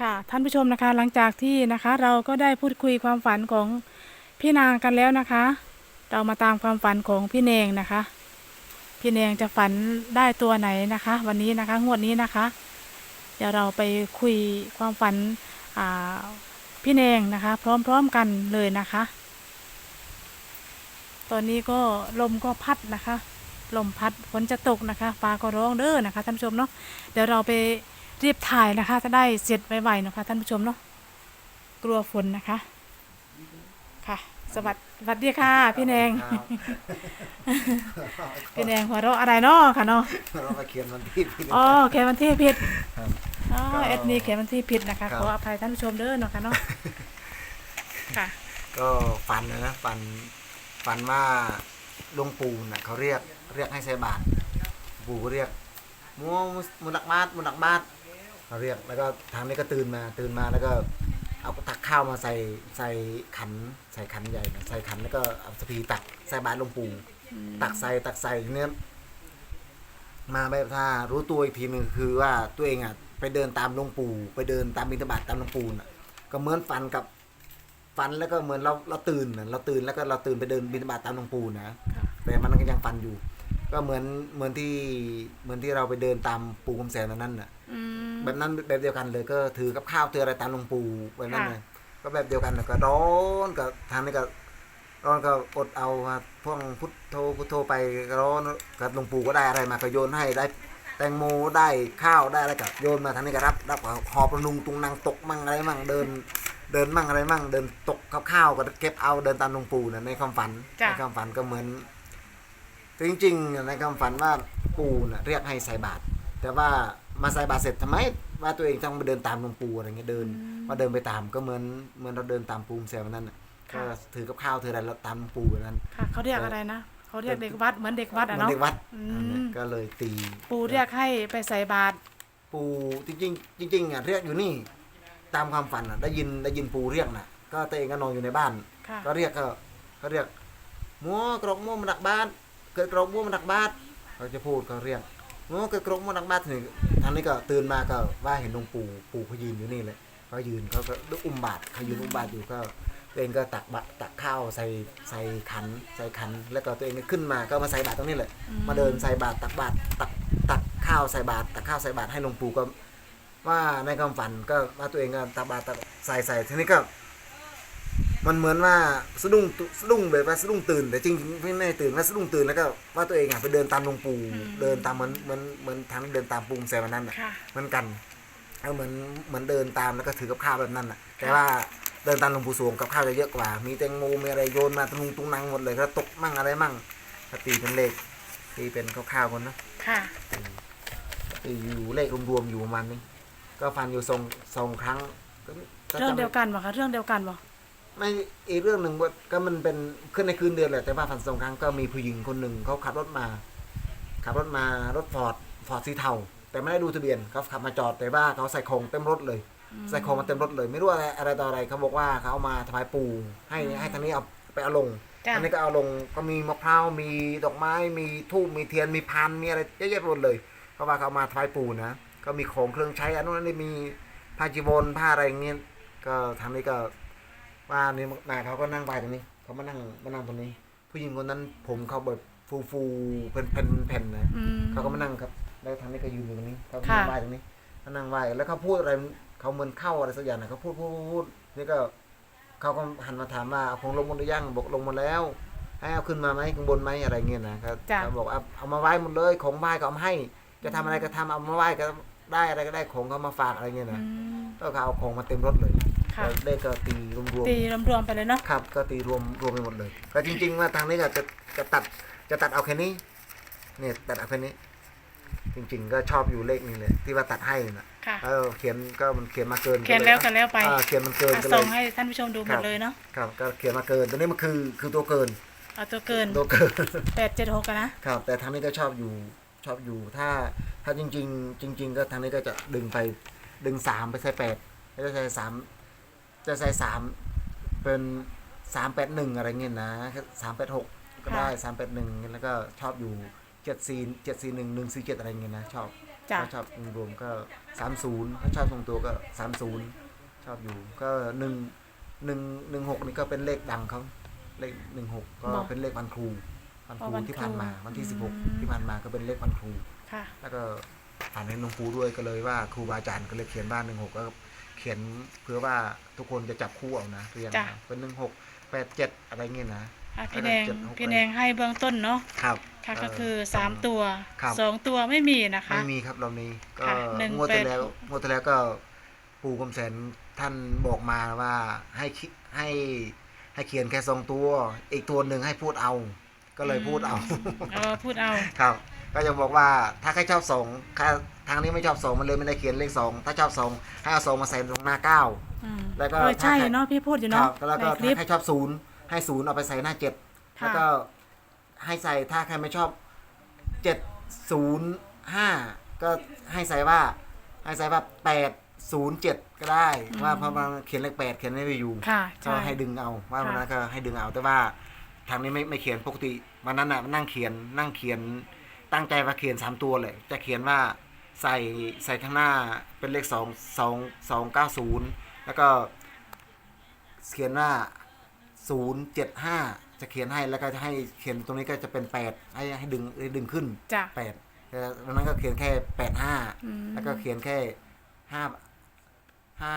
ค่ะท่านผู้ชมนะคะหลังจากที่นะคะเราก็ได้พูดคุยความฝันของพี่นางกันแล้วนะคะ เรามาตามความฝันของพี่เนงนะคะ พี่เนงจะฝันได้ตัวไหนนะคะ วันนี้นะคะงวดนี้นะคะ เดี๋ยวเราไปคุยความฝันอ่าพี่เนงนะคะ พร้อมๆกันเลยนะคะ ตอนนี้ก็ลมก็พัดนะคะ ลมพัดฝนจะตกนะคะฟ้าก็ร้องเด้อนะคะท่านผู้ชมเนาะเดี๋ยวเราไป รีบถ่ายนะคะ จะได้เสร็จไวๆนะคะ ท่านผู้ชมเนาะกลัวฝนนะคะ ค่ะ สวัสดีสวัสดีค่ะ พี่แนงครับพี่แนงหัวเราะอะไรเนาะค่ะเนาะเรามาเขียนวันที่พี่อ๋อเขียนวันที่ผิดครับอ๋อก็เอ็ดมีเขียนวันที่ผิดนะคะครับขออภัยท่านผู้ชมเด้อเนาะค่ะเนาะค่ะ ก็ฝันนะนะฝันฝันว่าหลวงปู่น่ะเขาเรียกเรียกให้ใส่บาตรปู่ก็เรียกมัวมุนักบาตมุนักบาต เขาเรียกแล้วก็ทางนี้ก็ตื่นมาตื่นมาแล้วก็เอาตักข้าวมาใส่ใส่ขันใส่ขันใหญ่นะใส่ขันแล้วก็เอาสปีตักใส่บาตรหลวงปู่ตักใส่ตักใส่เนี่ยมาแบบถ้ารู้ตัวอีกทีหนึ่งคือว่าตัวเองอะไปเดินตามหลวงปู่ไปเดินตามบิณฑบาตตามหลวงปู่น่ะก็เหมือนฝันกับฝันแล้วก็เหมือนเราเราตื่นนะเราตื่นแล้วก็เราตื่นไปเดินบิณฑบาตตามหลวงปู่นะแต่มันก็ยังฝันอยู่ ก็เหมือนเหมือนที่เหมือนที่เราไปเดินตามปู่คำแสนอันนั้นน่ะอืม แบบนั้นแบบเดียวกันเลยก็ถือกับข้าวถืออะไรตามหลวงปู่แบบนั้นค่ะเลยก็แบบเดียวกันน่ะก็ร้อนก็ทางนี้ก็ร้อนก็อดเอาครับพวกพุทโธพุทโธไปก็ร้อนกับหลวงปู่ก็ได้อะไรมาก็โยนให้ได้แตงโมได้ข้าวได้อะไรก็โยนมาทางนี้ก็รับรับก็หอบระนุงตุงนางตกมั่งอะไรมั่งเดิน เดินมั่งอะไรมั่ง เดินตกกับข้าวก็เก็บเอาเดินตามหลวงปู่นะในความฝันจ้ะในความฝันก็เหมือนแต่จริงๆในความฝันว่าปู่น่ะเรียกให้ใส่บาตรแต่ว่า มาใส่บาตรเสร็จทำไมว่าตัวเองต้องมาเดินตามหลวงปู่อะไรเงี้ยเดินมาเดินไปตามก็เหมือนเหมือนเราเดินตามปูมแซวนั่นน่ะก็ถือกับข้าวถืออะไรแล้วตามหลวงปู่แบบนั้นค่ะเขาเรียกอะไรนะเขาเรียกเด็กวัดเหมือนเด็กวัดเหมือะอนเนาะเด็กวัดอืมอันนั้นก็เลยตีปู่เรียกให้ไปใส่บาตรปูจริงๆจริงๆอะเรียกอยู่นี่ตามความฝันอะได้ยินได้ยินปูเรียกน่ะ ก็ตัวเองก็นอนอยู่ในบ้านค่ะก็เรียกก็เขาเรียกมัวกรอกมัวมาดักบ้านเกิดกรอกมัวมาดักบ้านเขาจะพูดเขาเรียก มัวเกิดกรอกมัวดักบ้านทีนี้ทางนี้ก็ตื่นมาก็ว่าเห็นหลวงปู่ปู่เขายืนอยู่นี่เลยเขายืนเขาก็อุ้มบาตรเขายืนอุ้มบาตรอยู่ก็ตัวเองก็ตักบะตักข้าวใส่ใส่ขันใส่ขัน แล้วก็ตัวเองก็ขึ้นมาก็มาใส่บาตรตรงนี้เลยมมาเดินใส่บาตรตักบาตรตักตักข้าวใส่บาตรตักข้าวใส่บาตรให้หลวงปู่ก็ว่าในความฝันก็ว่าตัวเองก็ตักบาตรตักใส่ใส่ทีนี้ก็ มันเหมือนว่าสะดุ้งตุสะดุ้งแบบว่าสะดุ้งตื่น แต่จริงๆไม่ไม่ตื่นว่าสะดุ้งตื่นแล้วก็ว่าตัวเองอะไปเดินตามหลวงปู่อืมเดินตามเหมือนเหมือนเหมือนทางเดินตามปูมแซวนั้นน่ะค่ะเหมือนกันเอาเหมือนเหมือนเดินตามแล้วก็ถือกับข้าวแบบนั้นน่ะ แต่ว่าเดินตามหลวงปู่สวงกับข้าวจะเยอะกว่า มีแตงโมมีอะไรโยนมาตุงตุงนังหมดเลยก็ตกมั่งอะไรมั่งก็ตีเป็นเลขตีเป็นคร่าวๆคนนะค่ะตีอยู่เลขรวมๆอยู่ประมาณนี้ก็ฟันอยู่ทรงทรงครั้งก็ก็เรื่องจำไม่เดียวกันบ่คะเรื่องเดียวกันบ่ ไม่อีกเรื่องหนึ่งว่าก็มันเป็นขึ้นในคืนเดือนแหละแต่ว่าฝันสองครั้งก็มีผู้หญิงคนหนึ่งเขาขับรถมา ขับรถมารถฟอร์ดฟอร์ดสีเทาแต่ไม่ได้ดูทะเบียนเขาขับมาจอดแต่ว่าเขาใส่ของเต็มรถเลย ใส่ของมาเต็มรถเลย ไม่รู้อะไรอะไรต่ออะไรเขาบอกว่าเขาเอามาถวายปู่ให้ให้ทางนี้เอาไปเอาลงจ้ะอันนี้ก็เอาลงก็มีมะพร้าวมีดอกไม้มีทูบมีเทียนมีพานมีอะไรเยอะแยะไปหมดเลยเพราะว่าเขาเอามาถวายปู่นะก็มีของเครื่องใช้อันนู้นอันนี้มีผ้าจีวรผ้าอะไรอย่างเงี้ยก็ทางนี้ก็ ว่านี่มาเขาก็นั่งไปตรงนี้ เขามานั่งมานั่งตรงนี้ ผู้หญิงคนนั้นผมเขาแบบฟูฟูๆเป็นเป็นแผ่นนะอืม เขาก็มานั่งครับ แล้วทางนี้ก็ยืนอยู่ตรงนี้เขาก็ค่ะนั่งไหวตรงนี้เขานั่งไหวแล้วเขาพูดอะไรเขาเหมือนเข้าอะไรสักอย่างนะเขาพูดพูดพูดพูดนี่ก็เขาก็หันมาถามว่าเอาของลงบนหรือยังบอกลงหมดแล้ว ให้เอาขึ้นมาไหมข้างบนไหมอะไรเงี้ยนะครับจ้ะ เขาบอกเอาเอามาไหว้หมดเลยของไหว้ก็เอามาให้ จะทำอะไรก็ทำเอามาไหว้ก็ได้อะไรก็ได้ของเขามาฝากอะไรเงี้ยอืนะมก็เขาเอาของมาเต็มรถเลย ค่ะ แล้วเลขก็ตีรวมๆตีรวมๆไปเลยเนาะครับก็ตีรวมรวมไปหมดเลยก็จริง ๆ ว่าทางนี้ก็จะจะตัดจะตัดเอาแค่นี้เนี่ยตัดเอาแค่นี้ จริง ๆ ก็ชอบอยู่เลขนี้เลย ที่ว่าตัดให้นะค่ะเออเขียนก็มันเขียนมาเกินเขียนแล้วกันแล้วไปอ่าเขียนมันเกินอะก็เลส่งย ให้ท่านผู้ชมดูหมดเลยเนาะครับก็เขียนมาเกินตัวนี้มันคือคือตัวเกินเอาตัวเกินตัวเกิน แปดเจ็ดหกกันนะ ครับแต่ทางนี้ก็ชอบอยู่ชอบอยู่ถ้าถ้าจริง ๆ จริง ๆ ก็ทางนี้ก็จะดึงไปดึงสามไปใส่แปดไม่ได้ใส่สาม จะใส่สามเป็นสามแปดหนึ่งอะไรเงี้ยนะสามแปดหกก็ได้สามแปดหนึ่งแล้วก็ชอบอยู่เจ็ดสี่เจ็ดสี่หนึ่งหนึ่งสี่เจ็ดอะไรเงี้ยนะชอบจ้ะถ้าชอบรวมๆก็สามศูนย์ถ้าชอบตรงตัวก็สามศูนย์ชอบอยู่ก็หนึ่งหนึ่งหนึ่งหกนี่ก็เป็นเลขดังเขาเลขหนึ่งหกก็บอกเป็นเลขวันครูวันคอ๋อรูวันที่ครูผ่านมาวันที่สิบหกอืมที่ผ่านมาก็เป็นเลขวันครูค่ะแล้วก็ผ่านในหลวงปู่ด้วยก็เลยว่าครูบาอาจารย์ก็เลยเขียนบ้านหนึ่งหกก็ เขียนเพื่อว่าทุกคนจะจับคู่เอานะเรียนจ้ะ นะเป็นหนึ่งหกแปดเจ็ดอะไรเงี้ยนะ อะพี่แดงเจ็ดหก พี่แดงให้เบื้องต้นเนาะครับค่ะเก็คือสามตัวครับ สองตัวไม่มีนะคะ ไม่มีครับเรานี้ก็ค่ะหนึ่งงวดที่แปด แล้วงวดที่แล้วก็ปู่กำแสนท่านบอกมาว่าให้คิให้ให้เขียนแค่สองตัว อีกตัวหนึ่งให้พูดเอา ก็เลยพูดเอา เออพูดเอา ครับก็ยังบอกว่าถ้าใครชอบสองถ้า ทางนี้ไม่ชอบสองมันเลยไม่ได้เขียนเลขสองถ้าชอบสองให้เอาสองมาใส่ตรงหน้าเก้าอืมแล้วก็เออใช่ถ้าใครเนาะพี่พูดอยู่คเนาะรับแล้วก็ในคลิถ้าปใครชอบศูนย์ให้ศูนย์เอาไปใส่หน้าเจ็ดค่ะ แล้วก็ให้ใส่ถ้าใครไม่ชอบเจ็ดศูนย์ห้าก็ให้ใส่ว่า ให้ใส่ว่าแปดศูนย์เจ็ดก็ได้ว่าเพราะมันเขียนเลขแปดเขียนไม่ไปอยู่ ค่ะก็ใช่ ให้ดึงเอาว่าค่ะ วันนั้นก็ให้ดึงเอาแต่ว่าทางนี้ไม่ไม่เขียนปกติวันนั้นน่ะนั่งเขียนนั่งเขียนตั้งใจว่าเขียนสามตัวเลย จะเขียนว่า ใส่ใส่ข้างหน้าเป็นเลขสองสองสองเก้าศูนย์แล้วก็เขียนว่าศูนย์เจ็ดห้าจะเขียนให้แล้วก็จะให้เขียนตรงนี้ก็จะเป็นแปดให้ให้ดึงให้ดึงขึ้นจ้ะแปดแต่วันนั้นก็เขียนแค่แปดห้าอืมแล้วก็เขียนแค่ห้าห้า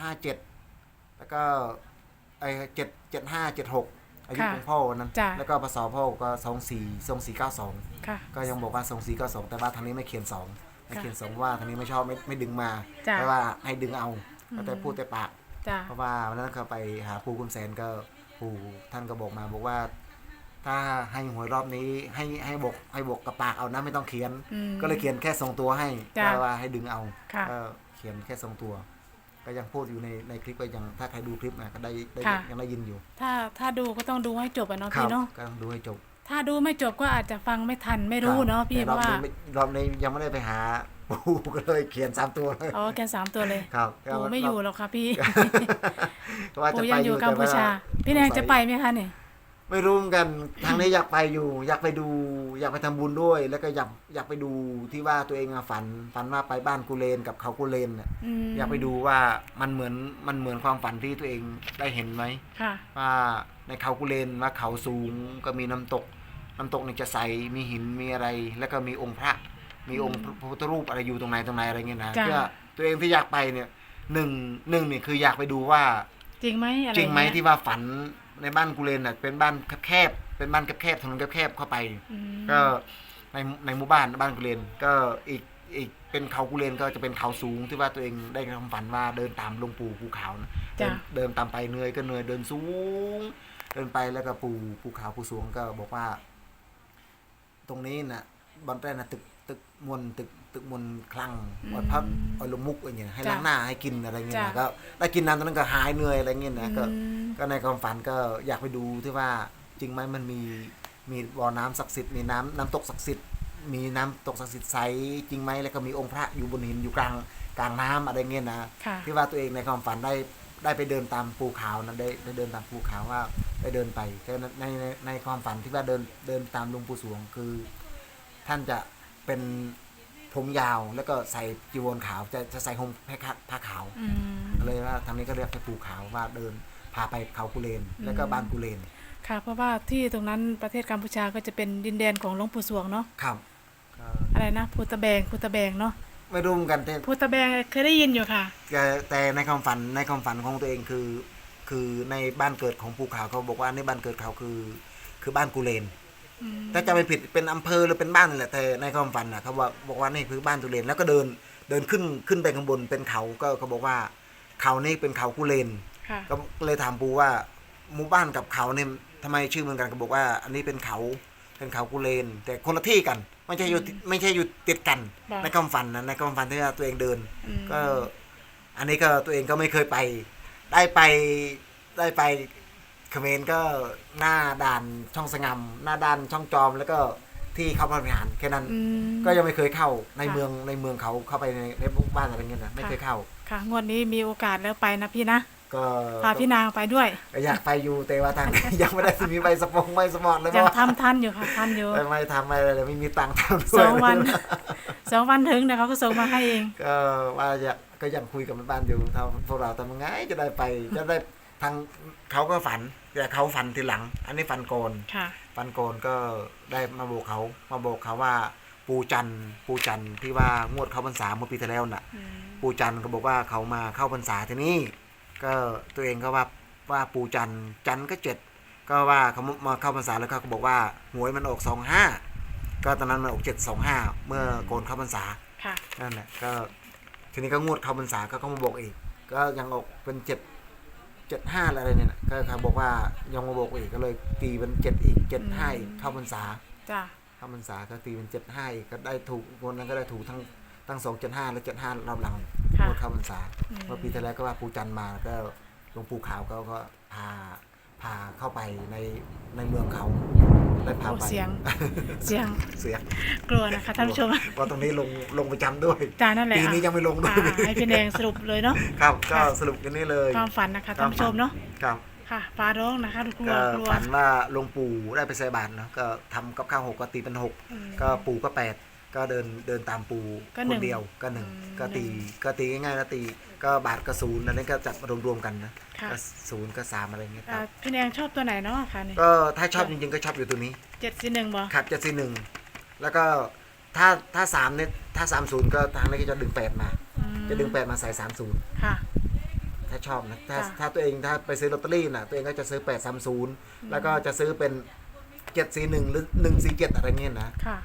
ห้าเจ็ดแล้วก็ไอเจ็ดเจ็ดห้าเจ็ดหก อายุค่ะของพ่อวันนั้น จ้ะ แล้วก็ภาษาพ่อก็สองสี่สองสี่เก้าสองค่ะ ก็ยังบอกว่าสองสี่เก้าสองแต่ว่าทางนี้ไม่เขียนสองไม่ค่ะเขียนสองว่าทางนี้ไม่ชอบไม่ไม่ดึงมาจ้ะ แต่ว่าให้ดึงเอาอืมแต่พูดแต่ปาก จ้ะ เพราะว่าวันนั้นเขาไปหาปู่คุณแสนก็ปู่ท่านก็บอกมาบอกว่า ถ้าให้หวยรอบนี้ให้ให้บอกให้บอกกับปากเอานะไม่ต้องเขียน อืมก็เลยเขียนแค่สองตัวให้จ้ะก็ว่าให้ดึงเอาค่ะ ก็เขียนแค่สองตัว ก็ยังพูดอยู่ในในคลิปก็ยังถ้าใครดูคลิปนะก็ได้ได้ค่ะ ยังได้ยินอยู่ถ้าถ้าดูก็ต้องดูให้จบอะเนาะครัพี่เนาะก็ต้องดูให้จบถ้าดูไม่จบก็อาจจะฟังไม่ทันไม่รู้เนาะพี่แต่เพรอบราะว่านี้ไม่รอบนี้ยังไม่ได้ไปหาปู่ก็เลยเขียนสามตัวเลยอ๋อแกสามตัวเลยครับปู่ไม่อยู่หรอกค่ะพี่ว่าจะปู่ไปยังอยู่กัมพูชา พี่แดงจะไปไหมคะเนี่ย ไม่รู้เหมือนกันทางนี้อยากไปอยู่ อยากไปดู อยากไปทำบุญด้วย แล้วก็อยากอยากไปดูที่ว่าตัวเองอะฝันฝันว่าไปบ้านกุเลนกับเขากุเลนน่ะมอยากไปดูว่ามันเหมือนมันเหมือนความฝันที่ตัวเองได้เห็นไหมค่ะ ว่าในเขากุเลนว่าเขาสูงก็มีน้ำตก น้ำตกนี่จะใสมีหินมีอะไร แล้วก็มีองค์พระ มีองค์พระพุทธรูปอะไรอยู่ตรงไหนตรงไหนอะไรเงี้ยนะจ้ะ เพื่อตัวเองที่อยากไปเนี่ยหนึ่งหนึ่งเนี่ยคืออยากไปดูว่า จริงไหมอะไรจริงไหมเยที่ว่าฝัน ในบ้านกุเลนน่ะเป็นบ้านแคบๆเป็นบ้านแคบๆถนนแคบๆเข้าไปอืมก็ในในหมู่บ้านบ้านกุเลนก็อีกอีกเป็นเขากุเลนก็จะเป็นเขาสูงที่ว่าตัวเองได้ทำฝันว่าเดินตามหลวงปู่ภูเขานะเดิจ้ะนเดินตามไปเหนื่อยก็เหนื่อยเดินสูง เดินไปแล้วก็ปู่ภูเขาภูสวงก็บอกว่า ตรงนี้น่ะบอนแรกน่ะตึกตึกมวลตึก ตึกมวลคลังวัดพระออยลมุกอะไรเงี้ยให้ล้างหน้าให้กินอะไรเงี้ยนะก็ได้กินน้ำตอนนั้นก็หายเหนื่อยอะไรเงี้ยนะก็อืมก็ในความฝันก็อยากไปดูที่ว่าจริงไหมมันมีมีบ่อน้ำศักดิ์สิทธิ์มีน้ำน้ำตกศักดิ์สิทธิ์มีน้ำตกศักดิ์สิทธิ์ใสจริงไหมแล้วก็มีองค์พระอยู่บนหินอยู่กลางกลางน้ำอะไรเงี้ยนะค่ะที่ว่าตัวเองในความฝันได้ได้ไปเดินตามภูเขานั้นได้ได้เดินตามภูเขาว่าได้เดินไปแต่ในในในความฝันที่ว่าเดินเดินตามหลวงปู่สวงคือ ท่านจะเป็น ผมยาวแล้วก็ใส่จีวรขาวจะจะใส่ห่มผ้าผ้าขาวอืมเลยว่าทางนี้ก็เรียกแค่ภูเขาว่าเดินพาไปเขากุเลนแล้วก็อืมบ้านกุเลนค่ะ เพราะว่าที่ตรงนั้นประเทศกัมพูชาก็จะเป็นดินแดนของหลวงปู่สวงเนาะครับก็อะไรนะพูตะแบงพูตะแบงเนาะไม่รู้เหมือนกันแต่พูตะแบงเคยได้ยินอยู่ค่ะแต่แต่ในความฝันในความฝันของตัวเองคือ คือในบ้านเกิดของภูเขาเขาบอกว่าในบ้านเกิดเขาคือ คือบ้านกุเลนอืม ถ้าจะไม่ผิดเป็นอำเภอหรือเป็นบ้านนั่นแหละแต่ในความฝันนะเขาบอกบอกว่านี่คือบ้านกุเลนแล้วก็เดินเดินขึ้นขึ้นไปข้างบนเป็นเขาก็เขาบอกว่าเขานี่เป็นเขากุเลนค่ะก็เลยถามปูว่าหมู่บ้านกับเขาเนี่ยทำไมชื่อเหมือนกันก็บอกว่า อันนี้เป็นเขาเป็นเขากุเลน แต่คนละที่กันไม่ใช่อยู่ติดไม่ใช่อยู่ติดกันบอกในความฝันนะในความฝันที่ว่าตัวเองเดินอืมก็ อันนี้ก็ตัวเองก็ไม่เคยไป ได้ไปได้ไป เขมรก็หน้าด่านช่องสงามหน้าด่านช่องจอมแล้วก็ที่เข้าพระวิหารแค่นั้นอืมก็ยังไม่เคยเข้าในค่ะเมืองในเมืองเขาเข้าไปในในหมู่บ้านอะไรเงี้ยนะไม่เคยเข้า ค่ะงวดนี้มีโอกาสแล้วไปนะพี่นะก็พาพี่นางไปด้วยก็อยากไปอยู่แต่ว่าทางยังไม่ได้มีใบสปงใบสมอดเลยยังว่าทำทันอยู่ค่ะทันอยู่ไม่ทำอะไรเลยไม่มีตังค์ทำด้วยสองวันสองวันถึงเดี๋ยวเขาก็ส่งมาให้เองก็ว่าอยากก็ยังคุยกับแม่บ้านอยู่ทำพวกเราทำยังไงจะได้ไปจะได้ทาง เขาก็ฝัน แต่เขาฝันทีหลัง อันนี้ฝันโกนค่ะ ฝันโกนก็ได้มาบอกเขา มาบอกเขาว่า ปูจันทร์ปูจันทร์ที่ว่างวดเข้าพรรษาเมื่อปีที่แล้วน่ะ อืมปูจันทร์ก็บอกว่าเขามาเข้าพรรษาที่นี่ก็ตัวเองก็ว่าว่าปูจันทร์จันทร์ก็เจ็ดก็ว่าเขามาเข้าพรรษาแล้วเขาก็บอกว่าหวยมันออกสองห้าก็ตอนนั้นมันออกเจ็ดสองห้าเมื่อโกนเข้าพรรษา ค่ะ นั่นแหละก็ทีนี้ก็งวดเข้าพรรษาก็เขามาบอกอีก ก็ยังออกเป็นเจ็ด เจ็ดห้าอะไรเนี่ยนะก็เขาบอกว่ายังมาบอกอีกก็เลยตีเป็นเจ็ดอีกเจ็ดห้าอีกเข้าพรรษาจ้ะเข้าพรรษาก็ตีเป็นเจ็ดห้าอีกก็ได้ถูกคนนั้นก็ได้ถูกทั้งทั้งสองเจ็ดห้าและเจ็ดห้ารอบหลังค่ะงวดเข้าพรรษาอืมเมื่อปีที่แล้วก็ว่าปูจันทร์มาก็หลวงปู่ขาวก็ก็พา พาเข้าไปในในเมืองเขาได้พาโอ้ไปเสียง เสียงเสียงกลัวนะคะท่านผู้ชมเพราะตรงนี้ลงลงประจำด้วยจ้านั่นแหละปีนี้อะยังไม่ลงด้วอ่ายให้พี่แดงสรุปเลยเนาะ ครับ ก็ค่ะ สรุปกันนี่เลยความฝันนะคะท่านผู้ชมเนาะครับ ค่ะฟ้าร้องนะคะกลัวก็กลัว ฝันว่าหลวงปู่ได้ไปใส่บาตรเนาะก็ทำกับข้าวหกก็ตีเป็นหกอืม ก็ปู่ก็แปด ก็เดินเดินตามปู่ก็คหนึ่นงเดียวก็หนึ่งอืมก็ตีหนึ่งก็ตีง่ายๆก็ตีก็บาทก็ศูนย์อันนี้ก็จับรวมๆกันนะค่ะ ก็ศูนย์ก็สามอะไรเงี้ยคอ่ารับพี่แดงชอบตัวไหนเนาะค่ะนี่ก็ถ้าชอบจริงๆก็ชอบอยู่ตัวนี้ เจ็ดสี่หนึ่งบ่ครับจะซีหนึ่งแล้วก็ถ้าถ้าสามเนี่ยถ้าสามศูนย์ก็ทางนี้ก็จะดึงแปดมา อืมจะดึงแปดมาใส่สามศูนย์ค่ะ ถ้าชอบนะถ้าจ้ะถ้าตัวเองถ้าไปซื้อลอตเตอรี่น่ะตัวเองก็จะซื้อแปดสามศูนย์แล้วก็จะซื้อเป็นเจ็ดสี่หนึ่งหรือหนึ่งสี่เจ็ดอะไรเงี้ยนะ ค่ะ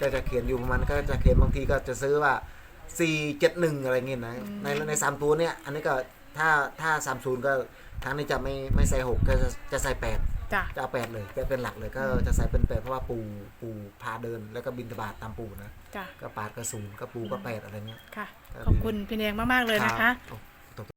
ก็จะเขียนอยู่ประมาณก็จะเขียนบางทีก็จะซื้อว่าสี่เจ็ดหนึ่งอะไรเงี้ยนะอืมในในสามตัวเนี่ยอันนี้ก็ถ้าถ้าสามศูนย์ก็ทางนี้จะไม่ไม่ใส่หกก็จะจะใส่แปดจ้ะ จะเอาแปดเลยจะเป็นหลักเลยก็จะใส่เป็นแปดเพราะว่าปูปูพาเดินแล้วก็บินทบาทตามปูนะจ้ะ ก็ปาดก็ศูนย์ก็ปูก็แปดอะไรเงี้ย ค่ะครับขอบคุณพี่แดงมาก ๆ เลยนะคะ รับโอเค